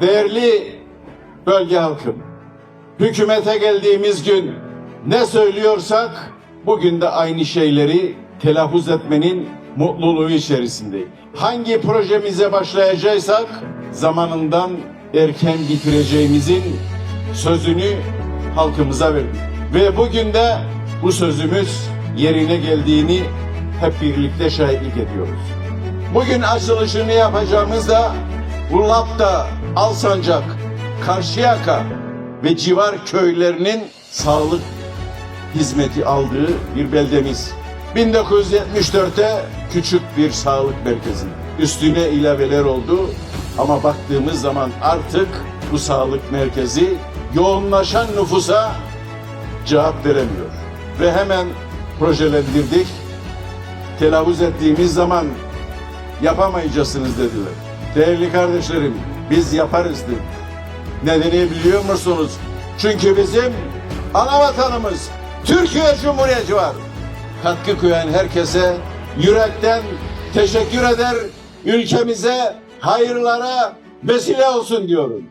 Değerli bölge halkım, hükümete geldiğimiz gün ne söylüyorsak bugün de aynı şeyleri telaffuz etmenin mutluluğu içerisindeyim. Hangi projemize başlayacaksak zamanından erken bitireceğimizin sözünü halkımıza verdik. Ve bugün de bu sözümüz yerine geldiğini hep birlikte şahitlik ediyoruz. Bugün açılışını yapacağımızda Ulap'ta, Alsancak, Karşıyaka ve civar köylerinin sağlık hizmeti aldığı bir beldemiz. 1974'te küçük bir sağlık merkezi. Üstüne ilaveler oldu ama baktığımız zaman artık bu sağlık merkezi yoğunlaşan nüfusa cevap veremiyor. Ve hemen projelendirdik. Telaffuz ettiğimiz zaman yapamayacaksınız dediler. Değerli kardeşlerim biz yaparız dedik. Nedeni biliyor musunuz? Çünkü bizim ana vatanımız Türkiye Cumhuriyeti var. Katkı koyan herkese yürekten teşekkür eder. Ülkemize hayırlara vesile olsun diyorum.